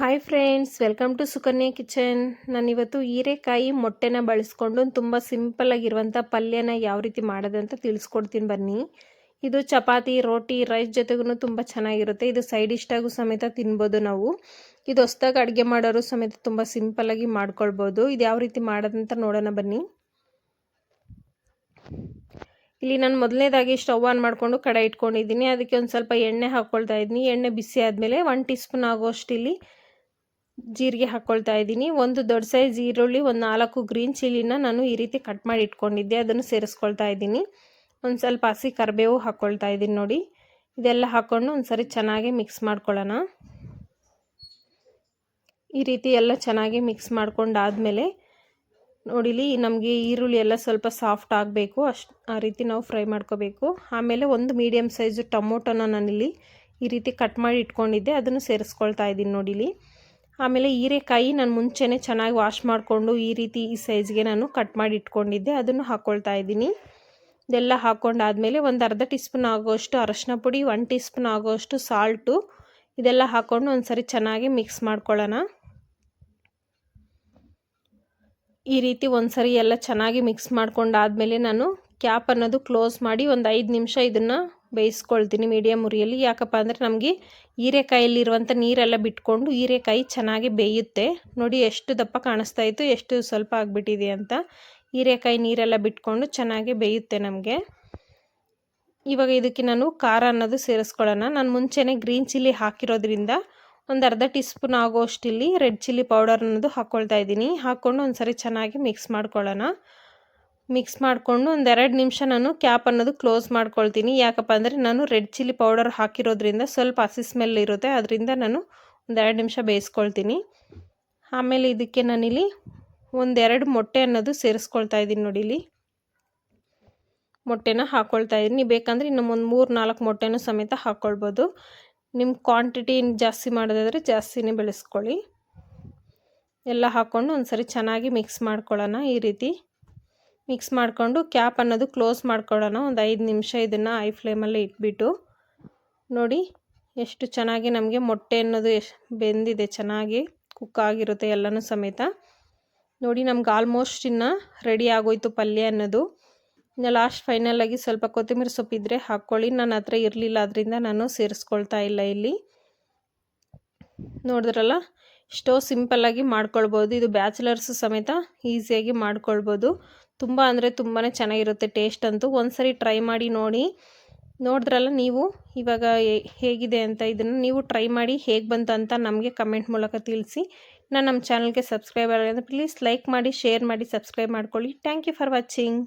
Hi friends welcome to Sukanya kitchen ನಾನಿವತ್ತು ಹೀರೆಕಾಯಿ ಮೊಟ್ಟೆನ ಬಳಸ್ಕೊಂಡು ತುಂಬ ಸಿಂಪಲ್ಲಾಗಿರುವಂಥ ಪಲ್ಯನ ಯಾವ ರೀತಿ ಮಾಡೋದಂತ ತಿಳಿಸ್ಕೊಡ್ತೀನಿ ಬನ್ನಿ. ಇದು ಚಪಾತಿ, ರೋಟಿ ರೈಸ್ ಜೊತೆಗೂ ತುಂಬ ಚೆನ್ನಾಗಿರುತ್ತೆ. ಇದು ಸೈಡ್ ಸಮೇತ ತಿನ್ಬೋದು ನಾವು. ಇದು ಹೊಸ್ದಾಗಿ ಅಡುಗೆ ಮಾಡೋರು ಸಮೇತ ತುಂಬ ಸಿಂಪಲ್ಲಾಗಿ ಮಾಡ್ಕೊಳ್ಬೋದು. ಇದು ಯಾವ ರೀತಿ ಮಾಡೋದಂತ ನೋಡೋಣ ಬನ್ನಿ. ಇಲ್ಲಿ ನಾನು ಮೊದಲನೇದಾಗಿ ಸ್ಟವ್ ಆನ್ ಮಾಡಿಕೊಂಡು ಕಡೆ ಇಟ್ಕೊಂಡಿದ್ದೀನಿ. ಅದಕ್ಕೆ ಒಂದು ಸ್ವಲ್ಪ ಎಣ್ಣೆ ಹಾಕ್ಕೊಳ್ತಾ ಇದ್ದೀನಿ. ಎಣ್ಣೆ ಬಿಸಿ ಆದಮೇಲೆ ಒನ್ ಟೀ ಸ್ಪೂನ್ ಆಗೋಷ್ಟು ಇಲ್ಲಿ ಜೀರಿಗೆ ಹಾಕ್ಕೊಳ್ತಾ ಇದ್ದೀನಿ. ಒಂದು ದೊಡ್ಡ ಸೈಜ್ ಈರುಳ್ಳಿ, ಒಂದು ನಾಲ್ಕು ಗ್ರೀನ್ ಚಿಲ್ಲಿನ ನಾನು ಈ ರೀತಿ ಕಟ್ ಮಾಡಿ ಇಟ್ಕೊಂಡಿದ್ದೆ. ಅದನ್ನು ಸೇರಿಸ್ಕೊಳ್ತಾ ಇದ್ದೀನಿ. ಒಂದು ಸ್ವಲ್ಪ ಹಸಿ ಕರಿಬೇವು ಹಾಕ್ಕೊಳ್ತಾ ಇದ್ದೀನಿ ನೋಡಿ. ಇದೆಲ್ಲ ಹಾಕ್ಕೊಂಡು ಒಂದು ಸರಿ ಚೆನ್ನಾಗಿ ಮಿಕ್ಸ್ ಮಾಡ್ಕೊಳ್ಳೋಣ. ಈ ರೀತಿ ಎಲ್ಲ ಚೆನ್ನಾಗಿ ಮಿಕ್ಸ್ ಮಾಡ್ಕೊಂಡಾದಮೇಲೆ ನೋಡಿಲಿ ನಮಗೆ ಈರುಳ್ಳಿ ಎಲ್ಲ ಸ್ವಲ್ಪ ಸಾಫ್ಟ್ ಆಗಬೇಕು. ಅಷ್ಟು ಆ ರೀತಿ ನಾವು ಫ್ರೈ ಮಾಡ್ಕೋಬೇಕು. ಆಮೇಲೆ ಒಂದು ಮೀಡಿಯಮ್ ಸೈಜು ಟೊಮೊಟೊನ ನಾನಿಲ್ಲಿ ಈ ರೀತಿ ಕಟ್ ಮಾಡಿ ಇಟ್ಕೊಂಡಿದ್ದೆ. ಅದನ್ನು ಸೇರಿಸ್ಕೊಳ್ತಾ ಇದ್ದೀನಿ ನೋಡಿಲಿ. ಆಮೇಲೆ ಹೀರೆಕಾಯಿ ನಾನು ಮುಂಚೆನೇ ಚೆನ್ನಾಗಿ ವಾಶ್ ಮಾಡಿಕೊಂಡು ಈ ರೀತಿ ಈ ಸೈಜ್ಗೆ ನಾನು ಕಟ್ ಮಾಡಿ ಇಟ್ಕೊಂಡಿದ್ದೆ. ಅದನ್ನು ಹಾಕ್ಕೊಳ್ತಾ ಇದ್ದೀನಿ. ಇದೆಲ್ಲ ಹಾಕ್ಕೊಂಡಾದಮೇಲೆ ಒಂದು ಅರ್ಧ ಟೀ ಸ್ಪೂನ್ ಆಗೋಷ್ಟು ಅರಶಿನ ಪುಡಿ ಒನ್ ಟೀ ಸ್ಪೂನ್ ಆಗೋಷ್ಟು ಸಾಲ್ಟು ಇದೆಲ್ಲ ಹಾಕ್ಕೊಂಡು ಒಂದು ಸರಿ ಚೆನ್ನಾಗಿ ಮಿಕ್ಸ್ ಮಾಡ್ಕೊಳ್ಳೋಣ. ಈ ರೀತಿ ಒಂದು ಸರಿ ಎಲ್ಲ ಚೆನ್ನಾಗಿ ಮಿಕ್ಸ್ ಮಾಡ್ಕೊಂಡಾದಮೇಲೆ ನಾನು ಕ್ಯಾಪ್ ಅನ್ನೋದು ಕ್ಲೋಸ್ ಮಾಡಿ ಒಂದು ಐದು ನಿಮಿಷ ಇದನ್ನು ಬೇಯಿಸ್ಕೊಳ್ತೀನಿ ಮೀಡಿಯಮ್ ಉರಿಯಲ್ಲಿ. ಯಾಕಪ್ಪ ಅಂದರೆ ನಮಗೆ ಹೀರೆಕಾಯಲ್ಲಿರುವಂಥ ನೀರೆಲ್ಲ ಬಿಟ್ಕೊಂಡು ಹೀರೆಕಾಯಿ ಚೆನ್ನಾಗಿ ಬೇಯುತ್ತೆ. ನೋಡಿ ಎಷ್ಟು ದಪ್ಪ ಕಾಣಿಸ್ತಾ ಇತ್ತು, ಎಷ್ಟು ಸ್ವಲ್ಪ ಆಗಿಬಿಟ್ಟಿದೆ ಅಂತ. ಹೀರೆಕಾಯಿ ನೀರೆಲ್ಲ ಬಿಟ್ಕೊಂಡು ಚೆನ್ನಾಗಿ ಬೇಯುತ್ತೆ ನಮಗೆ. ಇವಾಗ ಇದಕ್ಕೆ ನಾನು ಖಾರ ಅನ್ನೋದು ಸೇರಿಸ್ಕೊಳ್ಳೋಣ. ನಾನು ಮುಂಚೆನೇ ಗ್ರೀನ್ ಚಿಲ್ಲಿ ಹಾಕಿರೋದ್ರಿಂದ ಒಂದು ಅರ್ಧ ಟೀ ಸ್ಪೂನ್ ಆಗೋಷ್ಟಿಲ್ಲಿ ರೆಡ್ ಚಿಲ್ಲಿ ಪೌಡರ್ ಅನ್ನೋದು ಹಾಕ್ಕೊಳ್ತಾ ಇದ್ದೀನಿ. ಹಾಕ್ಕೊಂಡು ಒಂದು ಚೆನ್ನಾಗಿ ಮಿಕ್ಸ್ ಮಾಡ್ಕೊಳ್ಳೋಣ. ಮಿಕ್ಸ್ ಮಾಡಿಕೊಂಡು ಒಂದೆರಡು ನಿಮಿಷ ನಾನು ಕ್ಯಾಪ್ ಅನ್ನೋದು ಕ್ಲೋಸ್ ಮಾಡ್ಕೊಳ್ತೀನಿ. ಯಾಕಪ್ಪ ಅಂದರೆ ನಾನು ರೆಡ್ ಚಿಲ್ಲಿ ಪೌಡರ್ ಹಾಕಿರೋದ್ರಿಂದ ಸ್ವಲ್ಪ ಹಸಿ ಸ್ಮೆಲ್ ಇರುತ್ತೆ. ಅದರಿಂದ ನಾನು ಒಂದೆರಡು ನಿಮಿಷ ಬೇಯಿಸ್ಕೊಳ್ತೀನಿ. ಆಮೇಲೆ ಇದಕ್ಕೆ ನಾನಿಲ್ಲಿ ಒಂದೆರಡು ಮೊಟ್ಟೆ ಅನ್ನೋದು ಸೇರಿಸ್ಕೊಳ್ತಾ ಇದ್ದೀನಿ ನೋಡಿ ಇಲ್ಲಿ. ಮೊಟ್ಟೆನ ಹಾಕ್ಕೊಳ್ತಾ ಇದ್ದೀನಿ. ಬೇಕಂದರೆ ಇನ್ನೊಂದು ಮೂರು ನಾಲ್ಕು ಮೊಟ್ಟೆನೂ ಸಮೇತ ಹಾಕ್ಕೊಳ್ಬೋದು ನಿಮ್ಮ ಕ್ವಾಂಟಿಟಿ ಜಾಸ್ತಿ ಮಾಡೋದಾದರೆ ಜಾಸ್ತಿನೇ ಬೆಳೆಸ್ಕೊಳ್ಳಿ. ಎಲ್ಲ ಹಾಕ್ಕೊಂಡು ಒಂದು ಸರಿ ಚೆನ್ನಾಗಿ ಮಿಕ್ಸ್ ಮಾಡ್ಕೊಳ್ಳೋಣ ಈ ರೀತಿ. ಮಿಕ್ಸ್ ಮಾಡಿಕೊಂಡು ಕ್ಯಾಪ್ ಅನ್ನೋದು ಕ್ಲೋಸ್ ಮಾಡ್ಕೊಳ್ಳೋಣ. ಒಂದು ಐದು ನಿಮಿಷ ಇದನ್ನು ಐ ಫ್ಲೇಮಲ್ಲಿ ಇಟ್ಬಿಟ್ಟು ನೋಡಿ ಎಷ್ಟು ಚೆನ್ನಾಗಿ ನಮಗೆ ಮೊಟ್ಟೆ ಅನ್ನೋದು ಎಷ್ಟು ಬೆಂದಿದೆ, ಚೆನ್ನಾಗಿ ಕುಕ್ ಆಗಿರುತ್ತೆ ಎಲ್ಲನೂ ಸಮೇತ. ನೋಡಿ ನಮ್ಗೆ ಆಲ್ಮೋಸ್ಟ್ ಇನ್ನು ರೆಡಿ ಆಗೋಯ್ತು ಪಲ್ಯ ಅನ್ನೋದು. ಇನ್ನು ಲಾಸ್ಟ್ ಫೈನಲಾಗಿ ಸ್ವಲ್ಪ ಕೊತ್ತಂಬರಿ ಸೊಪ್ಪು ಇದ್ದರೆ ಹಾಕ್ಕೊಳ್ಳಿ. ನನ್ನ ಹತ್ರ ಇರಲಿಲ್ಲ ಅದರಿಂದ ನಾನು ಸೇರಿಸ್ಕೊಳ್ತಾ ಇಲ್ಲ ಇಲ್ಲಿ. ನೋಡಿದ್ರಲ್ಲ ಎಷ್ಟೋ ಸಿಂಪಲ್ಲಾಗಿ ಮಾಡ್ಕೊಳ್ಬೋದು. ಇದು ಬ್ಯಾಚುಲರ್ಸ್ ಸಮೇತ ಈಸಿಯಾಗಿ ಮಾಡ್ಕೊಳ್ಬೋದು. ತುಂಬ ಅಂದರೆ ತುಂಬಾ ಚೆನ್ನಾಗಿರುತ್ತೆ ಟೇಸ್ಟ್ ಅಂತೂ. ಒಂದು ಸರಿ ಟ್ರೈ ಮಾಡಿ ನೋಡಿ. ನೋಡಿದ್ರಲ್ಲ ನೀವು, ಇವಾಗ ಹೇಗಿದೆ ಅಂತ ಇದನ್ನು ನೀವು ಟ್ರೈ ಮಾಡಿ ಹೇಗೆ ಬಂತು ಅಂತ ನಮಗೆ ಕಮೆಂಟ್ ಮೂಲಕ ತಿಳಿಸಿ. ನಾನು ನಮ್ಮ ಚಾನಲ್ಗೆ ಸಬ್ಸ್ಕ್ರೈಬ್ ಆಗಿದ್ರೆ ಪ್ಲೀಸ್ ಲೈಕ್ ಮಾಡಿ ಶೇರ್ ಮಾಡಿ ಸಬ್ಸ್ಕ್ರೈಬ್ ಮಾಡ್ಕೊಳ್ಳಿ. Thank you for watching